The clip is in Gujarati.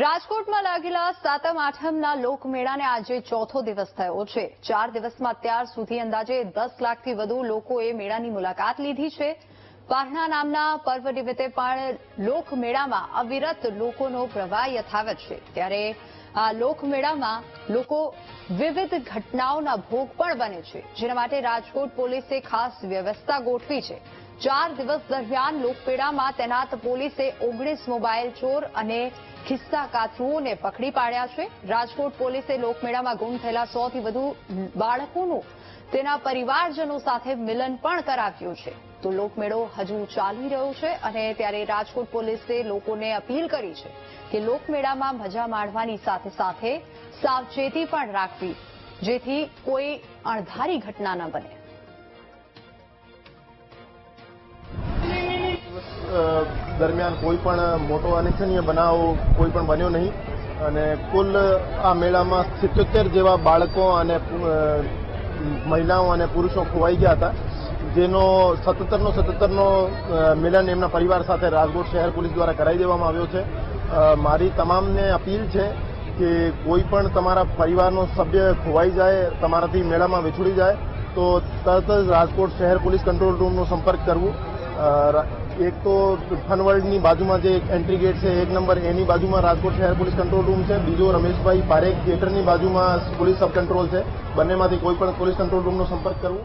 રાજકોટમાં લાગેલા સાતમ, આઠમના લોકમેળાને આજે ચોથો દિવસ થયો છે. ચાર દિવસમાં અત્યાર સુધી અંદાજે દસ લાખથી વધુ લોકોએ મેળાની મુલાકાત લીધી છે. પારણા નામના પર્વ નિમિત્તે પણ લોકમેળામાં અવિરત લોકોનો પ્રવાહ યથાવત છે. ત્યારે આ લોકમેળામાં લોકો વિવિધ ઘટનાઓના ભોગ પણ બને છે. જેના માટે રાજકોટ પોલીસે ખાસ વ્યવસ્થા ગોઠવી છે. ચાર દિવસ દરમિયાન લોકપેડામાં તૈનાત પોલીસે ઓગણીસ મોબાઈલ ચોર અને ખિસ્સા કાચુઓને પકડી પાડ્યા છે. રાજકોટ પોલીસે લોકમેળામાં ગુમ થયેલા સો થી વધુ બાળકોનું તેના પરિવારજનો સાથે મિલન પણ કરાવ્યું છે. તો લોકમેળો હજુ ચાલી રહ્યો છે અને ત્યારે રાજકોટ પોલીસે લોકોને અપીલ કરી છે કે લોકમેળામાં મજા માણવાની સાથે સાથે સાવચેતી પણ રાખવી, જેથી કોઈ અણધારી ઘટના ન બને. દરમિયાન કોઈ પણ મોટો અનિચ્છનીય બનાવ કોઈ પણ બન્યો નહીં. અને કુલ આ મેળામાં સિત્યોતેર જેવા બાળકો અને મહિલાઓ અને પુરુષો ખોવાઈ ગયા હતા, જેનો સત્તરનો સત્તરનો મિલન એમના પરિવાર સાથે રાજકોટ શહેર પોલીસ દ્વારા કરાવી દેવામાં આવ્યો છે. મારી તમામને અપીલ છે કે કોઈ પણ તમારા પરિવારનો સભ્ય ખોવાઈ જાય, તમારાથી મેળામાં વિછોડી જાય, તો તરત જ રાજકોટ શહેર પોલીસ કંટ્રોલ રૂમનો સંપર્ક કરવું. એક તો ફનવર્લ્ડની બાજુમાં જે એન્ટ્રી ગેટ છે, એક નંબર એની બાજુમાં રાજકોટ શહેર પોલીસ કંટ્રોલ રૂમ છે, બીજો રમેશભાઈ પારેખ થિયેટરની બાજુમાં પોલીસ સબ કંટ્રોલ છે. બંનેમાંથી કોઈ પણ પોલીસ કંટ્રોલ રૂમનો સંપર્ક કરવો.